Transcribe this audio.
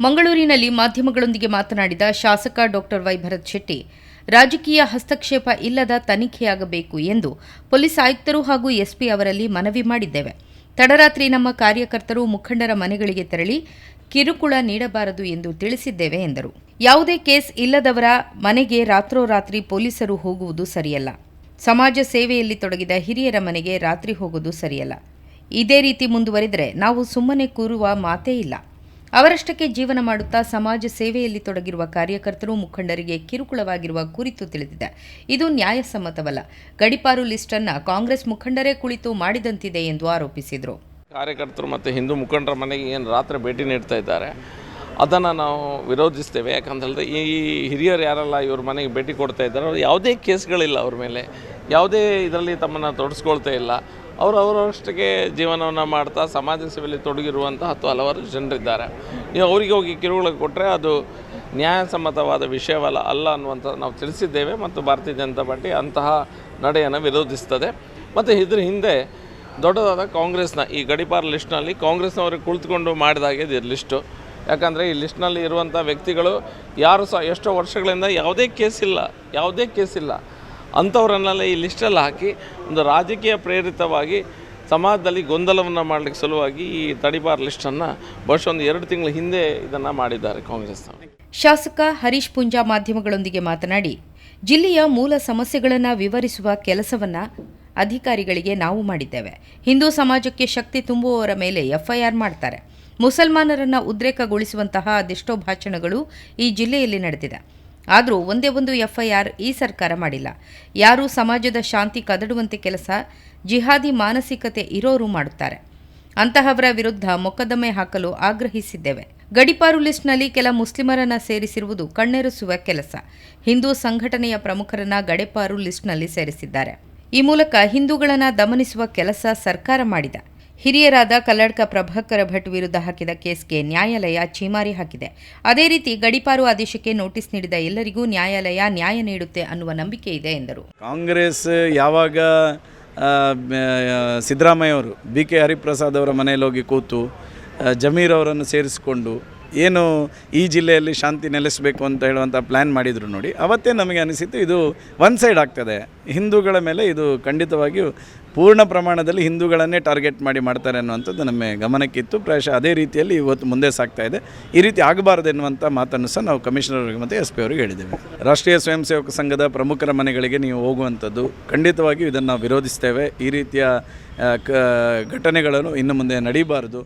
ಮಂಗಳೂರಿನಲ್ಲಿ ಮಾಧ್ಯಮಗಳೊಂದಿಗೆ ಮಾತನಾಡಿದ ಶಾಸಕ ಡಾಕ್ಟರ್ ವೈ ಭರತ್ ಶೆಟ್ಟಿ, ರಾಜಕೀಯ ಹಸ್ತಕ್ಷೇಪ ಇಲ್ಲದ ತನಿಖೆಯಾಗಬೇಕು ಎಂದು ಪೊಲೀಸ್ ಆಯುಕ್ತರು ಹಾಗೂ ಎಸ್ಪಿ ಅವರಲ್ಲಿ ಮನವಿ ಮಾಡಿದ್ದೇವೆ. ತಡರಾತ್ರಿ ನಮ್ಮ ಕಾರ್ಯಕರ್ತರು ಮುಖಂಡರ ಮನೆಗಳಿಗೆ ತೆರಳಿ ಕಿರುಕುಳ ನೀಡಬಾರದು ಎಂದು ತಿಳಿಸಿದ್ದೇವೆ ಎಂದರು. ಯಾವುದೇ ಕೇಸ್ ಇಲ್ಲದವರ ಮನೆಗೆ ರಾತ್ರೋರಾತ್ರಿ ಪೊಲೀಸರು ಹೋಗುವುದು ಸರಿಯಲ್ಲ. ಸಮಾಜ ಸೇವೆಯಲ್ಲಿ ತೊಡಗಿದ ಹಿರಿಯರ ಮನೆಗೆ ರಾತ್ರಿ ಹೋಗುವುದು ಸರಿಯಲ್ಲ. ಇದೇ ರೀತಿ ಮುಂದುವರಿದರೆ ನಾವು ಸುಮ್ಮನೆ ಕೂರುವ ಮಾತೇ ಇಲ್ಲ. ಅವರಷ್ಟಕ್ಕೆ ಜೀವನ ಮಾಡುತ್ತಾ ಸಮಾಜ ಸೇವೆಯಲ್ಲಿ ತೊಡಗಿರುವ ಕಾರ್ಯಕರ್ತರು ಮುಖಂಡರಿಗೆ ಕಿರುಕುಳವಾಗಿರುವ ಕುರಿತು ತಿಳಿದಿದೆ. ಇದು ನ್ಯಾಯಸಮ್ಮತವಲ್ಲ. ಗಡಿಪಾರು ಲಿಸ್ಟನ್ನು ಕಾಂಗ್ರೆಸ್ ಮುಖಂಡರೇ ಕುಳಿತು ಮಾಡಿದಂತಿದೆ ಎಂದು ಆರೋಪಿಸಿದರು. ಕಾರ್ಯಕರ್ತರು ಮತ್ತು ಹಿಂದೂ ಮುಖಂಡರ ಮನೆಗೆ ಏನು ರಾತ್ರಿ ಭೇಟಿ ನೀಡ್ತಾ ಇದ್ದಾರೆ, ಅದನ್ನು ನಾವು ವಿರೋಧಿಸ್ತೇವೆ. ಯಾಕಂತೇಳಿದ್ರೆ ಈ ಹಿರಿಯರು ಯಾರಲ್ಲ ಇವ್ರ ಮನೆಗೆ ಭೇಟಿ ಕೊಡ್ತಾ ಇದ್ದಾರೆ, ಅವ್ರು ಯಾವುದೇ ಕೇಸ್ಗಳಿಲ್ಲ ಅವ್ರ ಮೇಲೆ. ಯಾವುದೇ ಇದರಲ್ಲಿ ತಮ್ಮನ್ನು ತೊಡಸ್ಕೊಳ್ತಾ ಇಲ್ಲ. ಅವರು ಅವರಷ್ಟಕ್ಕೆ ಜೀವನವನ್ನು ಮಾಡ್ತಾ ಸಮಾಜ ಸೇವೆಯಲ್ಲಿ ತೊಡಗಿರುವಂಥ ಹತ್ತು ಹಲವಾರು ಜನರಿದ್ದಾರೆ. ನೀವು ಅವರಿಗೆ ಹೋಗಿ ಕಿರುಕುಳ ಕೊಟ್ಟರೆ ಅದು ನ್ಯಾಯಸಮ್ಮತವಾದ ವಿಷಯವಲ್ಲ, ಅಲ್ಲ ಅನ್ನುವಂಥ ನಾವು ತಿಳಿಸಿದ್ದೇವೆ ಮತ್ತು ಭಾರತೀಯ ಜನತಾ ಪಾರ್ಟಿ ಅಂತಹ ನಡೆಯನ್ನು ವಿರೋಧಿಸ್ತದೆ. ಮತ್ತು ಇದ್ರ ಹಿಂದೆ ದೊಡ್ಡದಾದ ಕಾಂಗ್ರೆಸ್ನ ಈ ಗಡಿಪಾರ ಲಿಸ್ಟ್ನಲ್ಲಿ ಕಾಂಗ್ರೆಸ್ನವರು ಕುಳಿತುಕೊಂಡು ಮಾಡಿದಾಗೆ ಇದು ಲಿಸ್ಟು. ಯಾಕಂದರೆ ಈ ಲಿಸ್ಟ್ನಲ್ಲಿ ಇರುವಂಥ ವ್ಯಕ್ತಿಗಳು ಯಾರು ಸಹ ಎಷ್ಟೋ ವರ್ಷಗಳಿಂದ ಯಾವುದೇ ಕೇಸಿಲ್ಲ ಯಾವುದೇ ಕೇಸಿಲ್ಲ. ಅಂಥವ್ರನ್ನೆಲ್ಲ ಈ ಲಿಸ್ಟಲ್ಲಿ ಹಾಕಿ ಒಂದು ರಾಜಕೀಯ ಪ್ರೇರಿತವಾಗಿ ಸಮಾಜದಲ್ಲಿ ಗೊಂದಲವನ್ನು ಮಾಡಲಿಕ್ಕೆ ಸಲುವಾಗಿ ಈ ತಡಿಬಾರ್ ಲಿಸ್ಟನ್ನು ಬಹುಶಃ ಒಂದು ಎರಡು ತಿಂಗಳ ಹಿಂದೆ ಇದನ್ನು ಮಾಡಿದ್ದಾರೆ ಕಾಂಗ್ರೆಸ್ ಶಾಸಕ ಹರೀಶ್ ಪುಂಜಾ ಮಾಧ್ಯಮಗಳೊಂದಿಗೆ ಮಾತನಾಡಿ, ಜಿಲ್ಲೆಯ ಮೂಲ ಸಮಸ್ಯೆಗಳನ್ನು ವಿವರಿಸುವ ಕೆಲಸವನ್ನು ಅಧಿಕಾರಿಗಳಿಗೆ ನಾವು ಮಾಡಿದ್ದೇವೆ. ಹಿಂದೂ ಸಮಾಜಕ್ಕೆ ಶಕ್ತಿ ತುಂಬುವವರ ಮೇಲೆ ಎಫ್ಐಆರ್ ಮಾಡ್ತಾರೆ. ಮುಸಲ್ಮಾನರನ್ನು ಉದ್ರೇಕಗೊಳಿಸುವಂತಹ ಅದೆಷ್ಟೋ ಭಾಷಣಗಳು ಈ ಜಿಲ್ಲೆಯಲ್ಲಿ ನಡೆದಿದೆ. ಆದರೂ ಒಂದೇ ಒಂದು ಎಫ್ಐಆರ್ ಈ ಸರ್ಕಾರ ಮಾಡಿಲ್ಲ. ಯಾರು ಸಮಾಜದ ಶಾಂತಿ ಕದಡುವಂತೆ ಕೆಲಸ, ಜಿಹಾದಿ ಮಾನಸಿಕತೆ ಇರೋರು ಮಾಡುತ್ತಾರೆ. ಅಂತಹವರ ವಿರುದ್ಧ ಮೊಕದ್ದಮೆ ಹಾಕಲು ಆಗ್ರಹಿಸಿದ್ದೇವೆ. ಗಡಿಪಾರು ಲಿಸ್ಟ್ನಲ್ಲಿ ಕೆಲ ಮುಸ್ಲಿಮರನ್ನ ಸೇರಿಸಿರುವುದು ಕಣ್ಣೆರೆಸುವ ಕೆಲಸ. ಹಿಂದೂ ಸಂಘಟನೆಯ ಪ್ರಮುಖರನ್ನ ಗಡಿಪಾರು ಲಿಸ್ಟ್ನಲ್ಲಿ ಸೇರಿಸಿದ್ದಾರೆ. ಈ ಮೂಲಕ ಹಿಂದೂಗಳನ್ನ ದಮನಿಸುವ ಕೆಲಸ ಸರ್ಕಾರ ಮಾಡಿದೆ. ಹಿರಿಯರಾದ ಕಲ್ಲಡ್ಕ ಪ್ರಭಾಕರ ಭಟ್ ವಿರುದ್ಧ ಹಾಕಿದ ಕೇಸ್ಗೆ ನ್ಯಾಯಾಲಯ ಛೀಮಾರಿ ಹಾಕಿದೆ. ಅದೇ ರೀತಿ ಗಡಿಪಾರು ಆದೇಶಕ್ಕೆ ನೋಟಿಸ್ ನೀಡಿದ ಎಲ್ಲರಿಗೂ ನ್ಯಾಯಾಲಯ ನ್ಯಾಯ ನೀಡುತ್ತೆ ಅನ್ನುವ ನಂಬಿಕೆ ಇದೆ ಎಂದರು. ಕಾಂಗ್ರೆಸ್ ಯಾವಾಗ ಸಿದ್ದರಾಮಯ್ಯ ಅವರು, ಬಿ ಕೆ ಹರಿಪ್ರಸಾದ್ ಅವರ ಮನೆಯಲ್ಲಿ ಹೋಗಿ ಕೂತು ಜಮೀರ್ ಅವರನ್ನು ಸೇರಿಸಿಕೊಂಡು ಏನು ಈ ಜಿಲ್ಲೆಯಲ್ಲಿ ಶಾಂತಿ ನೆಲೆಸಬೇಕು ಅಂತ ಹೇಳುವಂಥ ಪ್ಲ್ಯಾನ್ ಮಾಡಿದರು ನೋಡಿ. ಅವತ್ತೇ ನಮಗೆ ಅನಿಸಿತು ಇದು ಒನ್ ಸೈಡ್ ಆಗ್ತದೆ. ಹಿಂದೂಗಳ ಮೇಲೆ ಇದು ಖಂಡಿತವಾಗಿಯೂ ಪೂರ್ಣ ಪ್ರಮಾಣದಲ್ಲಿ ಹಿಂದೂಗಳನ್ನೇ ಟಾರ್ಗೆಟ್ ಮಾಡಿ ಮಾಡ್ತಾರೆ ಅನ್ನುವಂಥದ್ದು ನಮ್ಮ ಗಮನಕ್ಕಿತ್ತು. ಪ್ರಾಯಶಃ ಅದೇ ರೀತಿಯಲ್ಲಿ ಇವತ್ತು ಮುಂದೆ ಸಾಗ್ತಾ ಇದೆ. ಈ ರೀತಿ ಆಗಬಾರದು ಎನ್ನುವಂಥ ಮಾತನ್ನು ಸಹ ನಾವು ಕಮಿಷನರ್ ಮತ್ತು ಎಸ್ ಪಿ ಅವರಿಗೆ ಹೇಳಿದ್ದೇವೆ. ರಾಷ್ಟ್ರೀಯ ಸ್ವಯಂ ಸೇವಕ ಸಂಘದ ಪ್ರಮುಖರ ಮನೆಗಳಿಗೆ ನೀವು ಹೋಗುವಂಥದ್ದು ಖಂಡಿತವಾಗಿಯೂ ಇದನ್ನು ವಿರೋಧಿಸ್ತೇವೆ. ಈ ರೀತಿಯ ಘಟನೆಗಳನ್ನು ಇನ್ನು ಮುಂದೆ ನಡೀಬಾರದು.